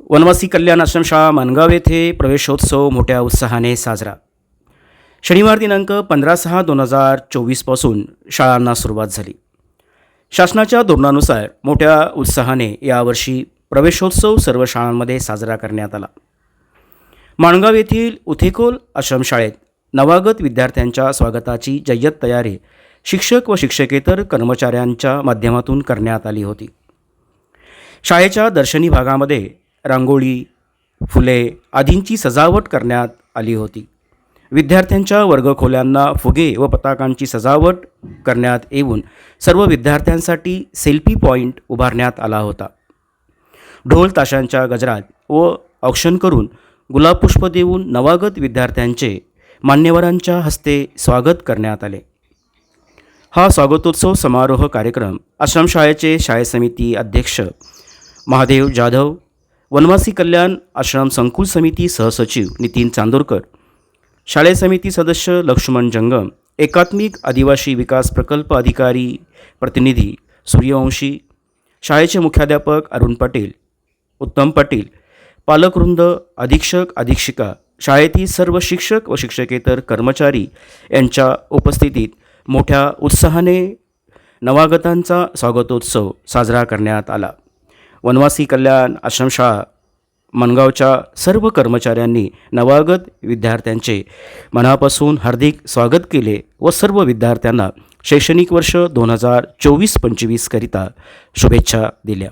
वनवासी कल्याण आश्रमशाळा मानगाव येथे प्रवेशोत्सव मोठ्या उत्साहाने साजरा. शनिवार दिनांक पंधरा सहा दोन हजार चोवीसपासून शाळांना सुरुवात झाली. शासनाच्या धोरणानुसार मोठ्या उत्साहाने यावर्षी प्रवेशोत्सव सर्व शाळांमध्ये साजरा करण्यात आला. माणगाव येथील उथेकोल आश्रमशाळेत नवागत विद्यार्थ्यांच्या स्वागताची जय्यत तयारी शिक्षक व शिक्षकेतर कर्मचाऱ्यांच्या माध्यमातून करण्यात आली होती. शाळेच्या दर्शनी भागामध्ये रांगोळी फुले आदींची सजावट करण्यात आली होती. विद्यार्थ्यांच्या वर्गखोल्यांना फुगे व पताकांची सजावट करण्यात येऊन सर्व विद्यार्थ्यांसाठी सेल्फी पॉईंट उभारण्यात आला होता. ढोल ताशांच्या गजरात व औक्षण करून गुलाबपुष्प देऊन नवागत विद्यार्थ्यांचे मान्यवरांच्या हस्ते स्वागत करण्यात आले. हा स्वागतोत्सव समारोह कार्यक्रम आश्रमशाळेचे शाळे समिती अध्यक्ष महादेव जाधव वनवासी कल्याण आश्रम संकुल समिती सहसचिव नितीन चांदोरकर शाळे समिती सदस्य लक्ष्मण जंगम एकात्मिक आदिवासी विकास प्रकल्प अधिकारी प्रतिनिधी सूर्यवंशी शाळेचे मुख्याध्यापक अरुण पाटील उत्तम पाटील पालकवृंद अधीक्षक अधीक्षिका शाळेतील सर्व शिक्षक व शिक्षकेतर कर्मचारी यांच्या उपस्थितीत मोठ्या उत्साहाने नवागतांचा स्वागतोत्सव साजरा करण्यात आला. वनवासी कल्याण आश्रमशाळा मनगावच्या सर्व कर्मचाऱ्यांनी नवागत विद्यार्थ्यांचे मनापासून हार्दिक स्वागत केले व सर्व विद्यार्थ्यांना शैक्षणिक वर्ष दोन हजार चोवीस पंचवीसकरिता शुभेच्छा दिल्या.